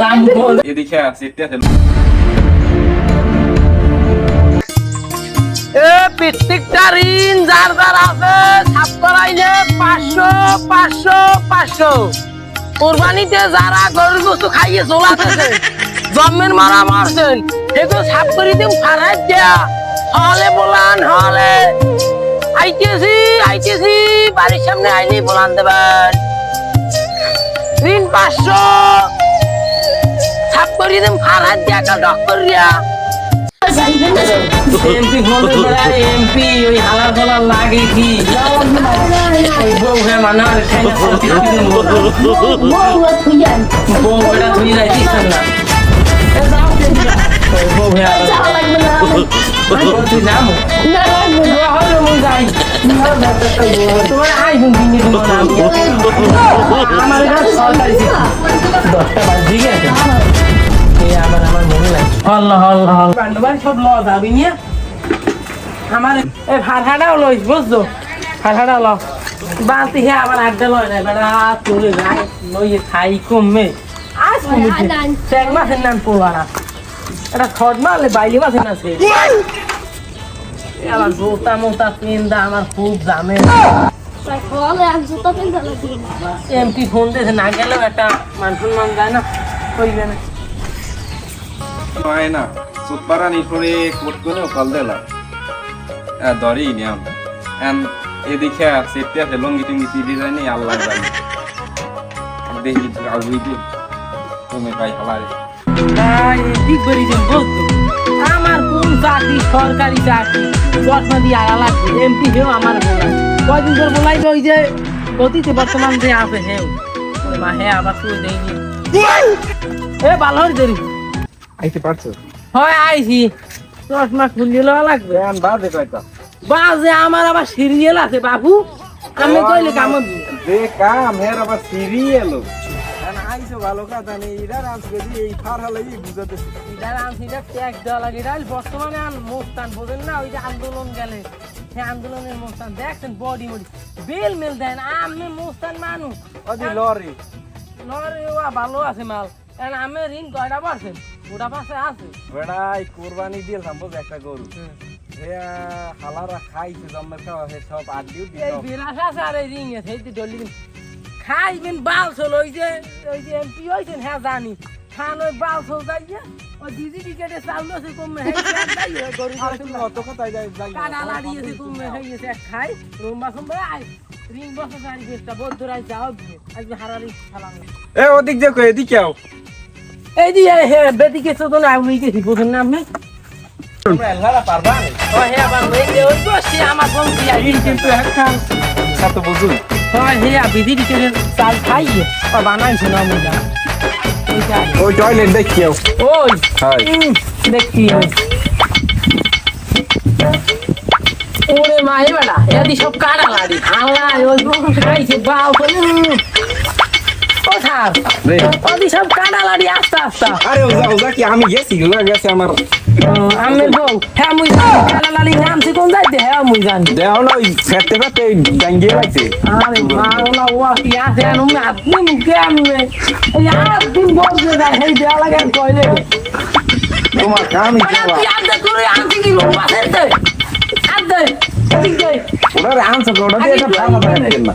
রাম বল। এদিকে আছে। এ প্রত্যেকটা ঋণ যার যার আছে ছাপ করাইলে পাঁচশো পাঁচশো পাঁচশো। কোরবানিতে যারা গরুর গোস্ত খাইয়ে চলাতেছে জন্মের মারা মারছেন এগুলো ছাপ করে দিম ফারাই দেয়া। হলে বলান হলে। আইতেছি আইতেছি বাড়ির সামনে আইনি বলান দেবেন। ঋণ পাঁচশো ছাপ করে দিম ফারাই দেয়া। Doctor Riya MP phone MP ওই হালার গলার লাগে কি? বউ হয়ে মানার বউ এটা তুই যাইতিস না বউ হয়ে তুই যাব হলো মুই যাই তোমার আই হুন দিনে আমার এটা সরকারি দশটা বাজে গেছে এই আবার আমার মনে লাগে আল্লাহ আল্লাহ পান্ডবার সব ল যাবি নিয়ে আমার এই ভাড়াটাও লইস বুঝছ ভাড়াটা ল বালতি হে আবার আড্ডা লয় না বেড়া তোরে লইয়ে খাই কমবে আজ মুখে ট্যাং মাছের নাম পোলারা এটা ছট মারলে বাইলি মাছের নাম সে। আবার জোতা মোতা পেন্দা আমার খুব জামে। এমপি ফোন দিয়েছে না গেলেও একটা মান সম্মান যায় না কইবে না। হয় না করে কোট কল হ্যাঁ এন এদিকে আছে লঙ্গি টঙ্গি নি আল্লাহ জানে। দেখি আগুই তুমি পাই হালারে। ভাই, ঠিক করে দিন বলতো আমার কোন চাকরি সরকারি চাকরি চশমা দিয়ে আড়া লাগবে এমপি হেও আমার বলা কয়দিন ধরে বলাই ওই যে গতিতে বর্তমান যে আছে হেও। ওই মা হে আবার তুই দেয়নি এ ভালো দেরি। আইতে পারছ? হয় আইছি। চশমা খুলিয়ে লওয়া লাগবে। বাদে কয়টা? বাজে আমার আবার সিরিয়াল আছে বাবু। আমি কইলে কাম যে কাম হের আবার সিরিয়াল আইসো ভালো কথা নেই এটা আজকে এই ফার হালাই বুঝাতে। ট্যাক্স দেওয়া লাগে এটা বর্তমানে আন মোস্তান বোঝেন না ওই যে আন্দোলন গেলে সেই আন্দোলনের মোস্তান। দেখছেন বডি মডি বেল মেল দেন আমি মোস্তান মানুষ। ওদি লরি। নরে ওয়া ভালো আছে মাল। কারণ আমি ঋণ কয়টা পারছেন ওটা পাশে আছে। বেড়াই কোরবানি দিলাম বুঝ একটা গরু। হালারা খাইছে জন্মের খাওয়া সব আড্ডিও দিল বিলাস আছে আর এই ঋণ আছে এই যে ডলি খাইবেন বাল চল ওই যে ওই যে এমপি হয়েছেন হ্যাঁ জানি। খান ওই বাল চল যাইয়ে ওই দিদি টিকেটে চাউল আছে কমে হ্যাঁ যাই অত কথাই যাই যাই কানা লাড়িয়েছে কমে হয়ে গেছে এক খাই। রুম্বা সুম্বা আই রিং বসে সারি বেশটা বদ্ধ রাই যাও আজ হারারি খালাম এ ওদিক দেখো এদিকে আও। এই দি হে বেদিকে তো না? আমি গেছি বুঝুন না যে বসে আমার এই কিন্তু একখান কত বুঝুন। হয় হে বিধি টিকেটে চাল খাইয়ে ও বানাইছে না ওইটা ওই টয়লেট দেখিও ওই ওই ওরে মাই বেটা এদি সব কাটা লাড়ি হাল্লা ওই বংশ খাইছে বাও করে ও রে ওদি সব কাটা লাড়ি আস্তে আস্তে আরে ওজা ওজা কি আমি গেছি ওজা গেছে আমার আমি বউ হ্যাঁ মুই কাটা লাড়ি নামছি কোন যাইতে হ্যাঁ মুই জানি। দেও না ওই ফেটে ফেটে ডাঙ্গিয়ে লাগছে আরে মাওলা ওয়া কি আছে আমি আপনি মুখে এই আর দিন বলছে যাই হেই দেয়া লাগে কইলে। তোমার কামই ওরা দেওয়া তুই আদে তুই আনছি কি লোক বাসের দে আদে ঠিক দে। ওরা আনছো ওটা দিয়ে একটা ভালো না।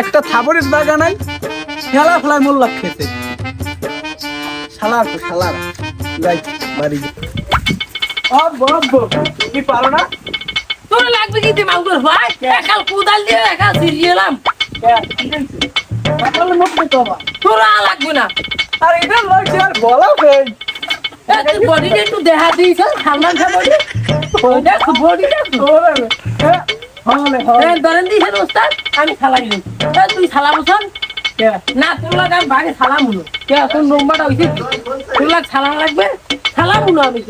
একটা থাবরের দাগা নাই খেলা ফেলায় মোল্লা খেতে। শালার তো শালার। যাই বাড়ি অব্ব অব্ব কি পারো না? তোর লাগবে কি দিমাগ তোর ভাই? একাল কুদাল দিয়ে একাল তো আবার। তোর আর লাগবে না। আর এটা লাগছে আর বলা তুই বডিটা একটু দেখা দিয়েছ বডি। ওইটা বডিটা হলে ধরেন দিয়েছেন ওস্তাদ আমি খালাই দিই। তুই খালা বসান না তোর আমি বাড়ি সালাম হলো। তোর নম্বরটা হইছে কি? সালাম লাগবে? সালাম হলো আমি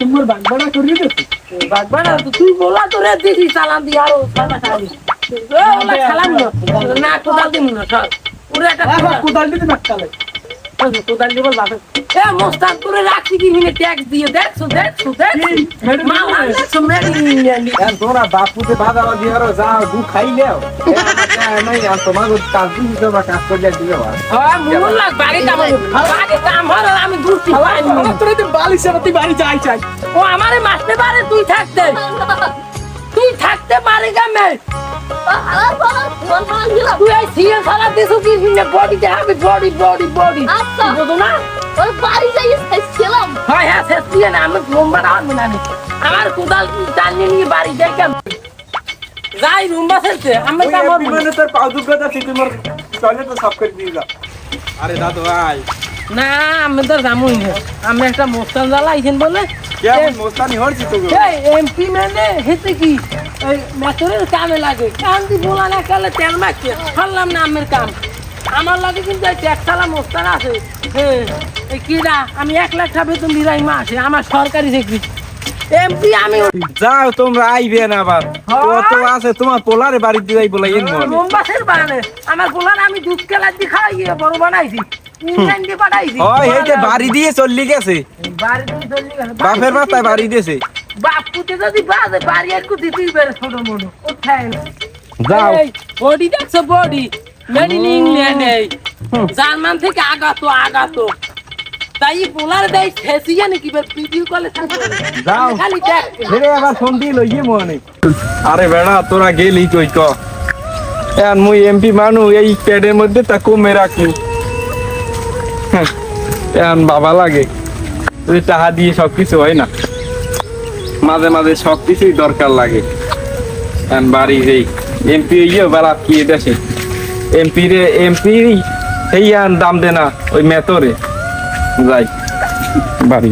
তোমার বাগবাড়া না তো। তুই বলা তোরে দিছি সালাম দি আরও সালাম না কোদাল দিমু না সব ওরে একটা কোদাল- কোদাল দিতে কোদাল দিব বাপে এ মোস্তান তোরে রাখছি কি হিনে ট্যাক্স দিয়ে? দেখছ দেখছ দেখছ? মেরে দিবো। মাল রে। আনছো নিয়ে তোমরা বাপুতে বাধা বাধি আরও যা গু খাইলেও। নাই আর তোমার কাজ দিতে বা কাজ করলে দিবে বা মুল লাগ বাড়ি কাম বাড়ি কাম হলো আমি দুটি পাইনি তোর তো বালিশ তুই বাড়ি যাই চাই ও আমারে মারতে পারে তুই থাকতে তুই থাকতে পারে গামে তুই এই সিএল সারা দিছো কি হিনে বডি তে বডি বডি বডি আচ্ছা। বুঝো না ওই বাড়ি যাই খাইছিলাম হয় হ্যাঁ সে তুই না আমি রুম্বা না আমি। আমার কোদাল টানিয়ে নিয়ে বাড়ি যাই কেন যাই রুম্বা ফেলতে আমি কাম হব না। তোর পাউ দুর্গা আছে তোমার টয়লেট সাফ করে দিয়ে যা আরে দাদু ভাই না আমি তো জামুই না আমি একটা মোস্তান জ্বালাইছেন বলে কেমন মোস্তানি হরছি তো এমপি মানে হেতে কি মেথরের কামে লাগে। কাম দি বলা না কালে তেল মাখছে ফেললাম না আমের কাম। আমার লাগে কিন্তু এই মোস্তান আছে। হ্যাঁ এই কিরা আমি এক লাখ টাকা বেতন দিলাই মাসে আমার সরকারি চাকরি। এমপি আমি যাও তোমরা আইবে না আবার। কত আছে তোমার পোলারে বাড়ি দিয়ে বলে এর মনে মোমবাসের বানে আমার পোলার আমি দুধ কেলা দি খাইয়ে বড় বানাইছি। হয় এই বাড়ি দিয়ে চললি গেছে। বাড়ি দিয়ে চলে গেছে। বাপের মাথায় বাড়ি দিয়েছে। বাপুতে যদি বাজে বাড়ি একটু দিতেই পারে ছোট মোটো? কোথায় যাও। বডি দেখছ বডি মেড ইন ইংল্যান্ড এই। জার্মান থেকে আগাতো আগাতো। তাই পোলার দেয় ঠেসিয়ে নাকি ভিডিও কলে যাও। খালি দেখ। ছেড়ে আবার ফোন দিয়ে লইয়ে মনে। আরে বেড়া তোরা গেলি তুই ক? এখন মুই এমপি মানু এই প্যাডের মধ্যে তা কমে রাখি হ্যাঁ, এখন বাবা লাগে। তুই টাকা দিয়ে সব কিছু হয় না। মাঝে মাঝে সব কিছুই দরকার লাগে। বাড়ি যেই এমপি ইয়ে বেলা কি দেশে? এমপি রে এমপি সেই দাম দে না ওই মেতরে। যাই, বাড়ি।